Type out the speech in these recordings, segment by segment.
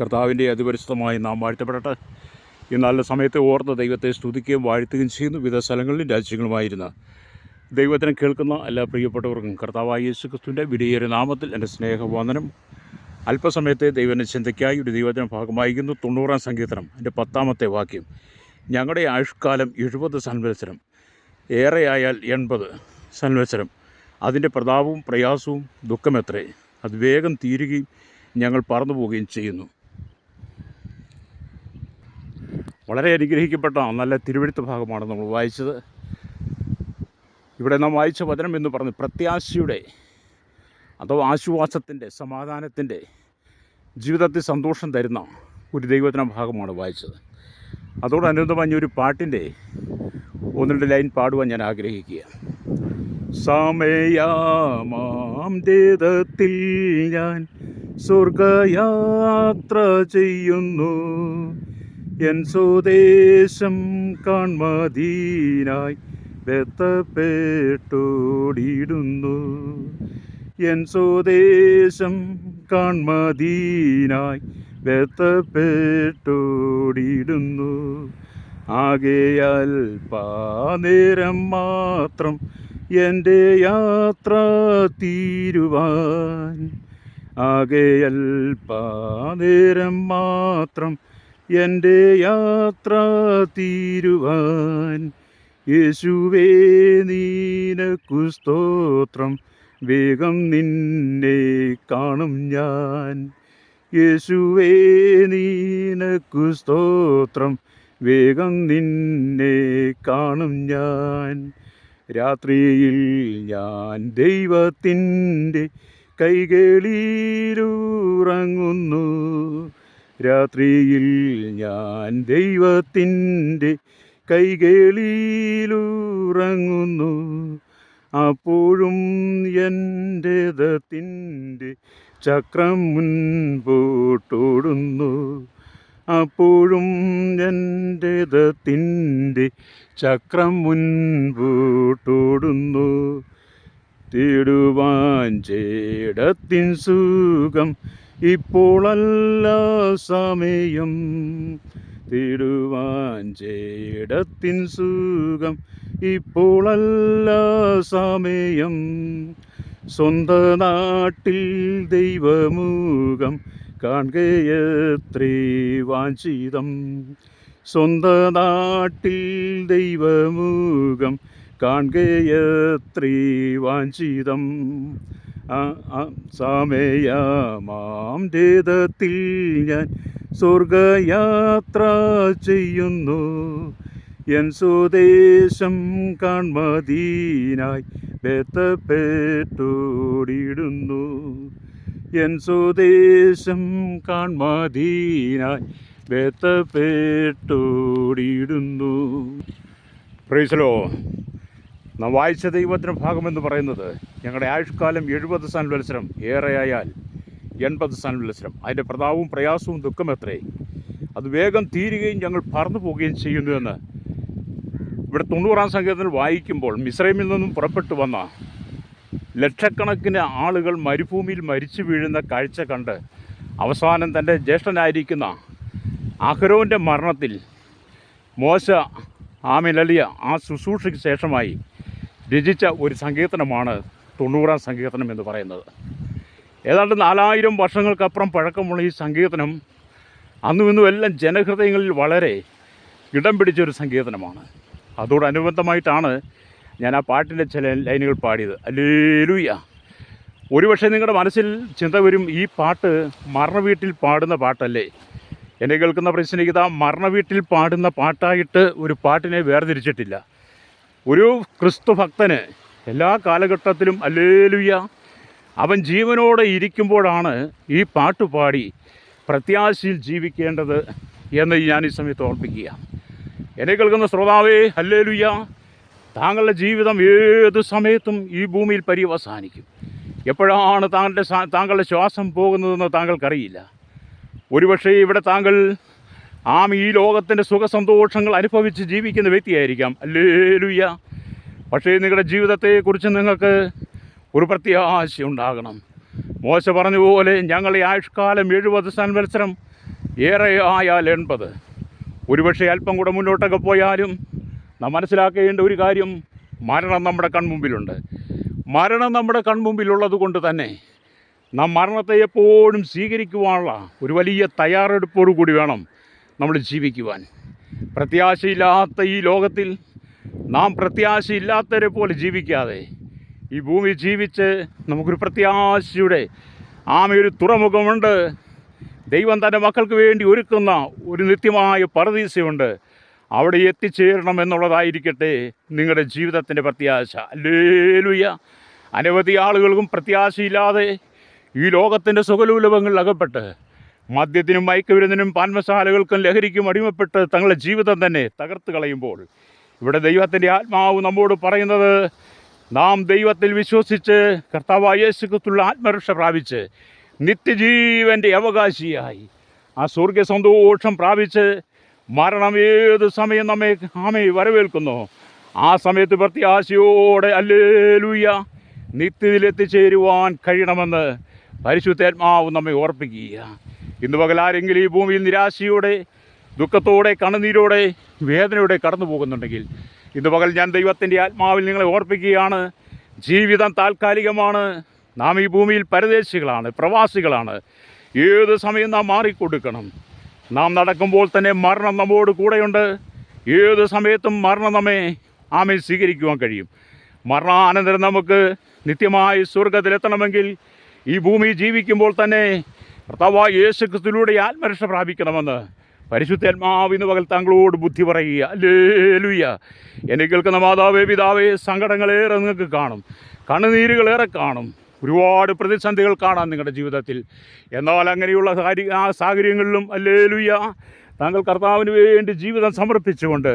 കർത്താവിന്റെ അതിപരിശുദ്ധമായി നാം വാഴ്ത്തപ്പെടട്ടെ. ഈ നല്ല സമയത്ത് ഓർത്ത ദൈവത്തെ സ്തുതിക്കുകയും വാഴ്ത്തുകയും ചെയ്യുന്നു. വിവിധ സ്ഥലങ്ങളിലും രാജ്യങ്ങളുമായിരുന്ന ദൈവത്തിനെ കേൾക്കുന്ന എല്ലാ പ്രിയപ്പെട്ടവർക്കും കർത്താവായ യേശു ക്രിസ്തുവിന്റെ നാമത്തിൽ എന്റെ സ്നേഹവന്ദനം. അല്പസമയത്തെ ദൈവന്റെ ചിന്തയ്ക്കായി ഒരു ദൈവത്തിന് ഭാഗമായിരിക്കുന്നു. തൊണ്ണൂറാം സങ്കീർത്തനം എന്റെ പത്താമത്തെ വാക്യം. ഞങ്ങളുടെ ആയുഷ്കാലം എഴുപത് സൻവത്സരം ഏറെയായാൽ എൺപത് സൻവത്സരം. അതിന്റെ പ്രതാപവും പ്രയാസവും ദുഃഖമെത്രേ അത് വേഗം തീരുകയും ഞങ്ങൾ പറന്നു പോവുകയും ചെയ്യുന്നു. വളരെ അനുഗ്രഹിക്കപ്പെട്ട നല്ല തിരുവഴുത്ത് ഭാഗമാണ് നമ്മൾ വായിച്ചത്. ഇവിടെ നാം വായിച്ച വചനം എന്ന് പറഞ്ഞ് പ്രത്യാശയുടെ അഥവാ ആശ്വാസത്തിന്റെ സമാധാനത്തിന്റെ ജീവിതത്തിൽ സന്തോഷം തരുന്ന ഒരു ദൈവത്തിന ഭാഗമാണ് വായിച്ചത്. അതോടനുബന്ധമായി ഒരു പാട്ടിന്റെ ഒന്ന് രണ്ട് ലൈൻ പാടുവാൻ ഞാൻ ആഗ്രഹിക്കുക സമയാമാം ദേതത്തിൽ ഞാൻ സ്വർഗയാത്ര ചെയ്യുന്നു. എൻ സ്വദേശം കാൺമതീനായി ബന്ധപ്പെട്ടോടിയിടുന്നു എൻ സ്വദേശം കാൺമതീനായി ബന്ധപ്പെട്ടോടിയിടുന്നു ആകെയാൽ പാനേരം മാത്രം എന്റെ യാത്ര തീരുവാൻ. ആകെയൽ പാനേരം മാത്രം എന്റെ യാത്ര തീരുവാൻ. യേശുവേ നീനക്കു സ്തോത്രം. വേഗം നിന്നെ കാണും ഞാൻ. യേശുവേ നീനക്കു സ്തോത്രം. വേഗം നിന്നെ കാണും ഞാൻ. രാത്രിയിൽ ഞാൻ ദൈവത്തിന്റെ കൈകളിലുറങ്ങുന്നു. രാത്രിയിൽ ഞാൻ ദൈവത്തിന്റെ കൈകളിലുറങ്ങുന്നു അപ്പോഴും എന്റെ ദത്തിന്റെ ചക്രം മുൻപോട്ടോടുന്നു. അപ്പോഴും എന്റെ ദത്തിന്റെ ചക്രം മുൻപോട്ടോടുന്നു. തേടുവാൻ ചേടത്തിൻ സുഖം ഇപ്പോഴല്ല സമയം. തിരുവാൻ ചേടത്തിൻ സുഖം. ഇപ്പോളല്ല സമയം. സ്വന്ത നാട്ടിൽ ദൈവമുഖം കാണുകയത്രേ വാഞ്ചിതം. സ്വന്ത നാട്ടിൽ ദൈവമുഖം കാണുകയത്രേ വാഞ്ചിതം മാം രേതത്തിൽ ഞാൻ സ്വർഗയാത്ര ചെയ്യുന്നു. എൻ സ്വദേശം കാൺമതീനായി ബന്ധപ്പെട്ടോടിയിടുന്നു എൻ സ്വദേശം കാൺമതീനായി ബന്ധപ്പെട്ടോടിയിടുന്നു പ്രൈസലോ നാം വായിച്ച ദൈവത്തിന്റെ ഭാഗമെന്ന് പറയുന്നത് ഞങ്ങളുടെ ആയുഷ്കാലം എഴുപത് സംവത്സരം ഏറെയായാൽ എൺപത് സംവത്സരം അതിന്റെ പ്രതാവും പ്രയാസവും ദുഃഖം എത്രയും അത് വേഗം തീരുകയും ഞങ്ങൾ പറന്നു പോവുകയും ചെയ്യുന്നുവെന്ന് ഇവിടെ തൊണ്ണൂറാം സംഗീതത്തിൽ വായിക്കുമ്പോൾ മിശ്രമിൽ നിന്നും പുറപ്പെട്ടു വന്ന ലക്ഷക്കണക്കിന് ആളുകൾ മരുഭൂമിയിൽ മരിച്ചു വീഴുന്ന കാഴ്ച കണ്ട് അവസാനം തന്റെ ജ്യേഷ്ഠനായിരിക്കുന്ന അഹരോന്റെ മരണത്തിൽ മോശ ആമിലലിയ ആ ശുശ്രൂഷയ്ക്ക് ശേഷമായി രചിച്ച ഒരു സങ്കീർത്തനമാണ് തൊണ്ണൂറാം സങ്കീർത്തനം എന്ന് പറയുന്നത്. ഏതാണ്ട് നാലായിരം വർഷങ്ങൾക്കപ്പുറം പഴക്കമുള്ള ഈ സങ്കീർത്തനം അന്നും ഇന്നും എല്ലാം ജനഹൃദയങ്ങളിൽ വളരെ ഇടം പിടിച്ചൊരു സങ്കീർത്തനമാണ്. അതോടനുബന്ധമായിട്ടാണ് ഞാൻ ആ പാട്ടിന്റെ ചില ലൈനുകൾ പാടിയത്. അല്ലേലൂയ ഒരുപക്ഷെ നിങ്ങളുടെ മനസ്സിൽ ചിന്ത വരും ഈ പാട്ട് മരണവീട്ടിൽ പാടുന്ന പാട്ടല്ലേ? എന്നെ കേൾക്കുന്ന പ്രശ്നം ഇതാ മരണവീട്ടിൽ പാടുന്ന പാട്ടായിട്ട് ഒരു പാട്ടിനെ വേർതിരിച്ചിട്ടില്ല. ഒരു ക്രിസ്തു ഭക്തന് എല്ലാ കാലഘട്ടത്തിലും അല്ലേലുയ്യ അവൻ ജീവനോടെ ഇരിക്കുമ്പോഴാണ് ഈ പാട്ട് പാടി പ്രത്യാശയിൽ ജീവിക്കേണ്ടത് എന്ന് ഞാൻ ഈ സമയത്ത് ഓർപ്പിക്കുക. എന്നെ കേൾക്കുന്ന ശ്രോതാവേ അല്ലേലുയ്യ താങ്കളുടെ ജീവിതം ഏത് സമയത്തും ഈ ഭൂമിയിൽ പര്യവസാനിക്കും. എപ്പോഴാണ് താങ്കളുടെ താങ്കളുടെ ശ്വാസം പോകുന്നതെന്ന് താങ്കൾക്കറിയില്ല. ഒരുപക്ഷേ ഇവിടെ താങ്കൾ ആം ഈ ലോകത്തിന്റെ സുഖസന്തോഷങ്ങൾ അനുഭവിച്ച് ജീവിക്കുന്ന വ്യക്തിയായിരിക്കാം. അല്ലേലുയ്യ. പക്ഷേ നിങ്ങളുടെ ജീവിതത്തെക്കുറിച്ച് നിങ്ങൾക്ക് ഒരു പ്രത്യാശ ഉണ്ടാകണം. മോശ പറഞ്ഞതുപോലെ ഞങ്ങൾ ഈ ആയുഷ്കാലം എഴുപത് സംവത്സരം ഏറെ ആയാൽ എൺപത്. ഒരുപക്ഷെ അല്പം കൂടെ മുന്നോട്ടൊക്കെ പോയാലും നാം മനസ്സിലാക്കേണ്ട ഒരു കാര്യം മരണം നമ്മുടെ കൺമുമ്പിലുണ്ട്. മരണം നമ്മുടെ കൺമുമ്പിലുള്ളത് കൊണ്ട് തന്നെ നാം മരണത്തെ എപ്പോഴും സ്വീകരിക്കുവാനുള്ള ഒരു വലിയ തയ്യാറെടുപ്പോടു കൂടി വേണം. നമ്മൾ ജീവിക്കുവാൻ. പ്രത്യാശയില്ലാത്ത ഈ ലോകത്തിൽ നാം പ്രത്യാശയില്ലാത്തവരെ പോലെ ജീവിക്കാതെ ഈ ഭൂമി ജീവിച്ച് നമുക്കൊരു പ്രത്യാശയുടെ ഒരു തുറമുഖമുണ്ട്. ദൈവം തന്റെ മക്കൾക്ക് വേണ്ടി ഒരുക്കുന്ന ഒരു നിത്യമായ പറദീസയുണ്ട് അവിടെ എത്തിച്ചേരണം എന്നുള്ളതായിരിക്കട്ടെ നിങ്ങളുടെ ജീവിതത്തിന്റെ പ്രത്യാശ. അല്ലേലുയ്യ അനവധി ആളുകൾക്കും പ്രത്യാശയില്ലാതെ ഈ ലോകത്തിന്റെ സുഖലൂലഭങ്ങളിൽ അകപ്പെട്ട് മദ്യത്തിനും മയക്കുവിരുന്നിനും പാൻമസാലകൾക്കും ലഹരിക്കും അടിമപ്പെട്ട് തങ്ങളുടെ ജീവിതം തന്നെ തകർത്ത് കളയുമ്പോൾ ഇവിടെ ദൈവത്തിന്റെ ആത്മാവ് നമ്മോട് പറയുന്നത് നാം ദൈവത്തിൽ വിശ്വസിച്ച് കർത്താവായ യേശുക്കത്തുള്ള ആത്മരക്ഷ പ്രാപിച്ച് നിത്യജീവന്റെ അവകാശിയായി ആ സ്വർഗ സന്തോഷം പ്രാപിച്ച് മരണം ഏത് സമയം നമ്മെ ആമെ വരവേൽക്കുന്നു? ആ സമയത്ത് പ്രത്യാശയോടെ അല്ലേലൂയ നിത്യത്തിലെത്തിച്ചേരുവാൻ കഴിയണമെന്ന് പരിശുദ്ധാത്മാവ് നമ്മെ ഓർപ്പിക്കുക ഇന്ന് പകൽ ആരെങ്കിലും ഈ ഭൂമിയിൽ നിരാശയോടെ ദുഃഖത്തോടെ കണ്ണുനീരോടെ വേദനയോടെ കടന്നു പോകുന്നുണ്ടെങ്കിൽ ഇന്ന് പകൽ ഞാൻ ദൈവത്തിന്റെ ആത്മാവിൽ നിങ്ങളെ ഓർപ്പിക്കുകയാണ്. ജീവിതം താൽക്കാലികമാണ്. നാം ഈ ഭൂമിയിൽ പരദേശികളാണ് പ്രവാസികളാണ്. ഏത് സമയം നാം മാറിക്കൊടുക്കണം? നാം നടക്കുമ്പോൾ തന്നെ മരണം നമ്മോട് കൂടെയുണ്ട്. ഏത് സമയത്തും മരണം നമ്മെ ആമെ സ്വീകരിക്കുവാൻ കഴിയും. മരണാനന്തരം നമുക്ക് നിത്യമായി സ്വർഗത്തിലെത്തണമെങ്കിൽ ഈ ഭൂമി ജീവിക്കുമ്പോൾ തന്നെ കർത്താവായ യേശു ക്രിസ്തുവിലൂടെ ആത്മരക്ഷ പ്രാപിക്കണമെന്ന് പരിശുദ്ധാത്മാവ് ഇന്ന് പകൽ താങ്കളോട് ബുദ്ധി പറയുക. അല്ലേലുയ്യ എന്നെ കേൾക്കുന്ന മാതാവേ പിതാവേ സങ്കടങ്ങളേറെ നിങ്ങൾക്ക് കാണും. കണ്ണുനീരുകളേറെ കാണും. ഒരുപാട് പ്രതിസന്ധികൾ കാണാം നിങ്ങളുടെ ജീവിതത്തിൽ. എന്നാൽ അങ്ങനെയുള്ള കാര്യ ആ സാഹചര്യങ്ങളിലും അല്ലേലുയ്യ താങ്കൾ കർത്താവിന് വേണ്ടി ജീവിതം സമർപ്പിച്ചുകൊണ്ട്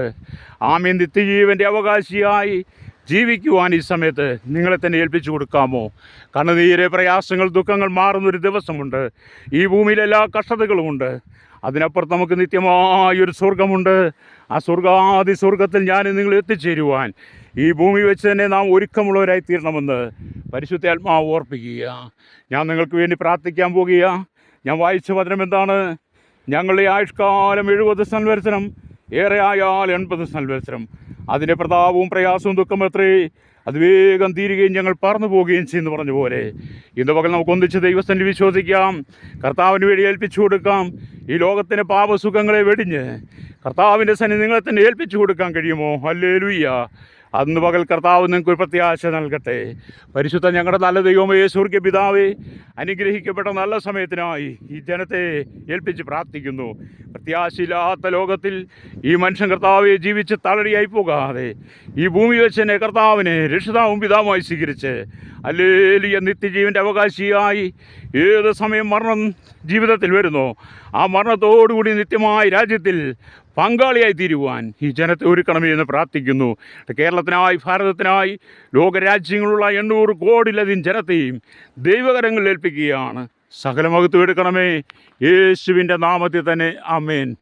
ആമീൻ നിത്യജീവന്റെ അവകാശിയായി ജീവിക്കുവാൻ ഈ സമയത്ത് നിങ്ങളെ തന്നെ ഏൽപ്പിച്ചു കൊടുക്കാമോ? കണ്ണുനീരെ പ്രയാസങ്ങൾ ദുഃഖങ്ങൾ മാറുന്നൊരു ദിവസമുണ്ട്. ഈ ഭൂമിയിൽ എല്ലാ കഷ്ടതകളുമുണ്ട്. അതിനപ്പുറത്ത് നമുക്ക് നിത്യമായൊരു സ്വർഗമുണ്ട് ആ സ്വർഗാദി സ്വർഗത്തിൽ ഞാൻ നിങ്ങൾ എത്തിച്ചേരുവാൻ. ഈ ഭൂമി വെച്ച് തന്നെ നാം ഒരുക്കമുള്ളവരായി തീരണമെന്ന് പരിശുദ്ധ ആത്മാവ് ഓർപ്പിക്കുക. ഞാൻ നിങ്ങൾക്ക് വേണ്ടി പ്രാർത്ഥിക്കാൻ പോകുക. ഞാൻ വായിച്ച വചനം എന്താണ്? ഞങ്ങളുടെ ആയുഷ്കാലം എഴുപത് സംവത്സരം ഏറെ ആയാൽ എൺപത് സംവത്സരം അതിന്റെ പ്രതാപവും പ്രയാസവും ദുഃഖം എത്രേ അത് വേഗം തീരുകയും ഞങ്ങൾ പറന്നു പോവുകയും ചെയ്യുന്നു പറഞ്ഞ പോലെ. ഇന്ന് പകൽ നമുക്ക് ഒന്നിച്ച് ദൈവസ്ഥനിൽ വിശ്വസിക്കാം. കർത്താവിന് വേണ്ടി ഏൽപ്പിച്ചു കൊടുക്കാം. ഈ ലോകത്തിന്റെ പാപസുഖങ്ങളെ വെടിഞ്ഞ് കർത്താവിന്റെ സന്നിധി നിങ്ങളെ തന്നെ ഏൽപ്പിച്ചു കൊടുക്കാൻ കഴിയുമോ? അല്ലേ അന്ന് പകൽ കർത്താവ് നിങ്ങൾക്ക് ഒരു പ്രത്യാശ നൽകട്ടെ. പരിശുദ്ധ ഞങ്ങളുടെ നല്ല ദൈവമേ സ്വർഗ പിതാവേ അനുഗ്രഹിക്കപ്പെട്ട നല്ല സമയത്തിനായി ഈ ജനത്തെ ഏൽപ്പിച്ച് പ്രാർത്ഥിക്കുന്നു. പ്രത്യാശയില്ലാത്ത ലോകത്തിൽ ഈ മനുഷ്യൻ കർത്താവെ ജീവിച്ച് തളടിയായി പോകാതെ ഈ ഭൂമി വെച്ച് തന്നെ കർത്താവിനെ രക്ഷിതാവും പിതാവുമായി സ്വീകരിച്ച് അല്ലേലിയ നിത്യജീവന്റെ അവകാശിയായി ഏത് സമയം മരണം ജീവിതത്തിൽ വരുന്നു ആ മരണത്തോടുകൂടി നിത്യമായി രാജ്യത്തിൽ പങ്കാളിയായി തീരുവാൻ ഈ ജനത്തെ ഒരുക്കണമേ എന്ന് പ്രാർത്ഥിക്കുന്നു. കേരളത്തിനായി ഭാരതത്തിനായി ലോകരാജ്യങ്ങളുള്ള എണ്ണൂറ് കോടിലധികം ജനത്തെയും ദൈവകരങ്ങളിൽ ഏൽപ്പിക്കുകയാണ്. സകലമകത്തു എടുക്കണമേ. യേശുവിന്റെ നാമത്തിൽ തന്നെ. അമേൻ